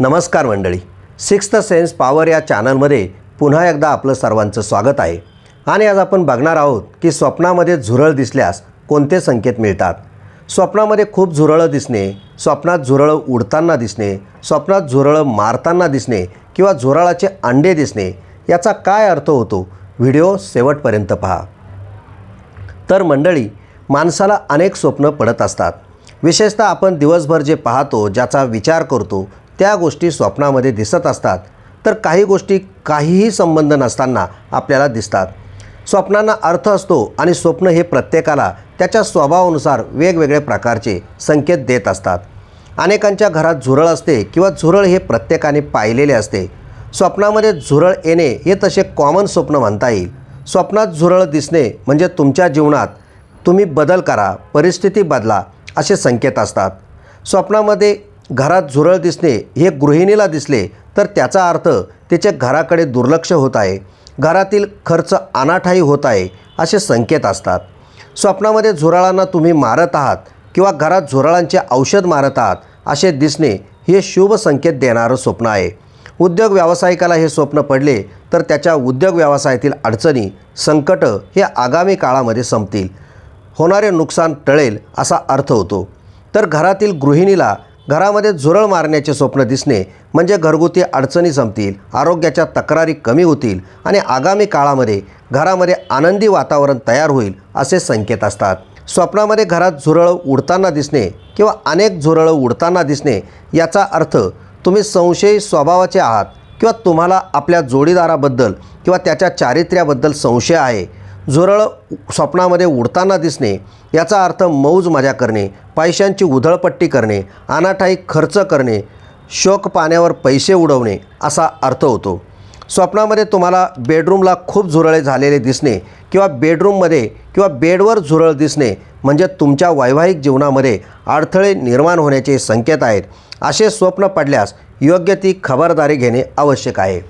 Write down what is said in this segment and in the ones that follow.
नमस्कार मंडळी. Sixth sense power या चॅनलमध्ये पुन्हा एकदा आपलं सर्वांचं स्वागत आहे. आणि आज आपण बघणार आहोत की स्वप्नामध्ये झुरळ दिसल्यास कोणते संकेत मिळतात? स्वप्नामध्ये खूप झुरळं दिसणे स्वप्नात झुरळं उडताना दिसणे स्वप्नात झुरळं मारताना दिसणे किंवा झुरळाचे अंडे दिसणे याचा काय अर्थ होतो? व्हिडिओ शेवटपर्यंत पहा. तर मंडळी माणसाला अनेक स्वप्न पडत असतात. विशेषतः आपण दिवसभर जे पाहतो ज्याचा विचार करतो त्या गोष्टी स्वप्नामध्ये दिसत असतात तर काही गोष्टी काहीही संबंध नसताना आपल्याला दिसतात. स्वप्नांना अर्थ असतो आणि स्वप्न हे प्रत्येकाला त्याच्या स्वभावानुसार वेगवेगळ्या प्रकारचे संकेत देत असतात. अनेकांच्या घरात झुरळ असते किंवा झुरळ हे प्रत्येकाने पाहिलेले असते. स्वप्नामध्ये झुरळ येणे हे तसे कॉमन स्वप्न म्हणता येईल. स्वप्नात झुरळ दिसणे म्हणजे तुमच्या जीवनात तुम्ही बदल करा परिस्थिती बदला असे संकेत असतात. स्वप्नामध्ये घरात झुरळ दिसणे हे गृहिणीला दिसले तर त्याचा अर्थ तिचे घराकडे दुर्लक्ष होत आहे. घरातील खर्च अनाठाई होत आहे असे संकेत असतात. स्वप्नामध्ये झुरळांना तुम्ही मारत आहात किंवा घरात झुरळांचे औषध मारत आहात असे दिसणे हे शुभ संकेत देणारं स्वप्न आहे. उद्योग व्यावसायिकाला हे स्वप्न पडले तर त्याच्या उद्योग व्यवसायातील अडचणी संकटं हे आगामी काळामध्ये संपतील. होणारे नुकसान टळेल असा अर्थ होतो. तर घरातील गृहिणीला घरामध्ये झुरळ मारण्याचे स्वप्न दिसणे म्हणजे घरगुती अडचणी संपतील आरोग्याच्या तक्रारी कमी होतील आणि आगामी काळामध्ये घरामध्ये आनंदी वातावरण तयार होईल असे संकेत असतात. स्वप्नामध्ये घरात झुरळं उडताना दिसणे किंवा अनेक झुरळं उडताना दिसणे याचा अर्थ तुम्ही संशयी स्वभावाचे आहात किंवा तुम्हाला आपल्या जोडीदाराबद्दल किंवा त्याच्या चारित्र्याबद्दल संशय आहे. झुरळ स्वप्नामध्ये उडताना दिसणे याचा अर्थ मौज मजा करणे पैशांची उधळपट्टी करणे अनाठाई खर्च करणे शोक पाण्यावर पैसे उडवणे असा अर्थ होतो. स्वप्नामध्ये तुम्हाला बेडरूमला खूप झुरळे झालेले दिसणे किंवा बेडरूममध्ये किंवा बेडवर झुरळ दिसणे म्हणजे तुमच्या वैवाहिक जीवनामध्ये अडथळे निर्माण होण्याचे संकेत आहेत. असे स्वप्न पडल्यास योग्य ती खबरदारी घेणे आवश्यक आहे.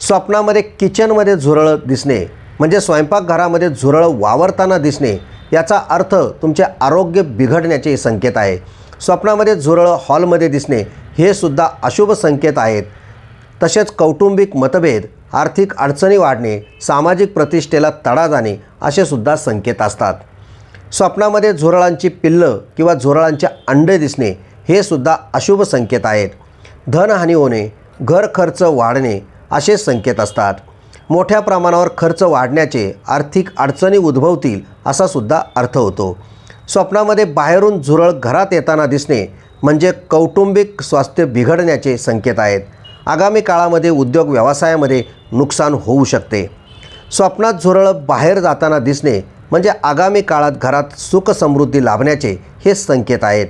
स्वप्नामध्ये किचनमध्ये झुरळ दिसणे म्हणजे स्वयंपाकघरामध्ये झुरळ वावरताना दिसणे याचा अर्थ तुमचे आरोग्य बिघडण्याचे संकेत आहे. स्वप्नामध्ये झुरळं हॉलमध्ये दिसणे हे सुद्धा अशुभ संकेत आहेत. तसेच कौटुंबिक मतभेद आर्थिक अडचणी वाढणे सामाजिक प्रतिष्ठेला तडा जाणे असे सुद्धा संकेत असतात. स्वप्नामध्ये झुरळांची पिल्लं किंवा झुरळांचे अंडे दिसणे हे सुद्धा अशुभ संकेत आहेत. धनहानी होणे घर खर्च वाढणे असे संकेत असतात. मोठ्या प्रमाणावर खर्च वाढण्याचे आर्थिक अडचणी उद्भवतील असा सुद्धा अर्थ होतो. स्वप्नामध्ये बाहेरून झुरळ घरात येताना दिसणे म्हणजे कौटुंबिक स्वास्थ्य बिघडण्याचे संकेत आहेत. आगामी काळामध्ये उद्योग व्यवसायामध्ये नुकसान होऊ शकते. स्वप्नात झुरळ बाहेर जाताना दिसणे म्हणजे आगामी काळात घरात सुख समृद्धी लाभण्याचे हे संकेत आहेत.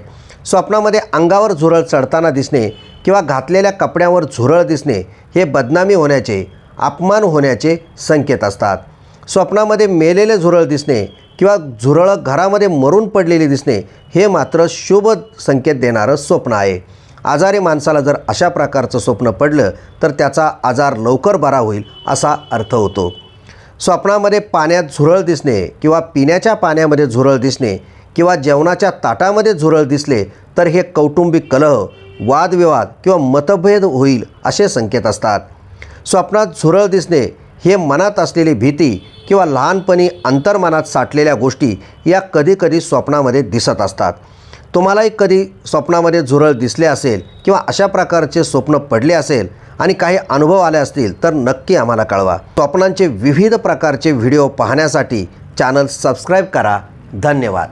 स्वप्नामध्ये अंगावर झुरळ चढताना दिसणे किंवा घातलेल्या कपड्यावर झुरळ दिसणे हे बदनामी होण्याचे अपमान होण्याचे संकेत असतात. स्वप्नामध्ये मेलेले झुरळ दिसणे किंवा झुरळं घरामध्ये मरून पडलेली दिसणे हे मात्र शुभ संकेत देणारं स्वप्न आहे. आजारी माणसाला जर अशा प्रकारचं स्वप्न पडलं तर त्याचा आजार लवकर बरा होईल असा अर्थ होतो. स्वप्नामध्ये पाण्यात झुरळ दिसणे किंवा पिण्याच्या पाण्यामध्ये झुरळ दिसणे किंवा जेवणाच्या ताटामध्ये झुरळ दिसले तर हे कौटुंबिक कलह वादविवाद किंवा मतभेद होईल असे संकेत असतात. स्वप्नात झुरळ दिसणे हे मनात असलेली भीती किंवा लहानपणी अंतर्मनात साठलेल्या गोष्टी या कधीकधी स्वप्नामध्ये दिसत असतात. तुम्हालाही कधी स्वप्नामध्ये झुरळ दिसले असेल किंवा अशा प्रकारचे स्वप्न पडले असेल आणि काही अनुभव आले असतील तर नक्की आम्हाला कळवा. स्वप्नांचे विविध प्रकारचे व्हिडिओ पाहण्यासाठी चॅनल सबस्क्राईब करा. धन्यवाद.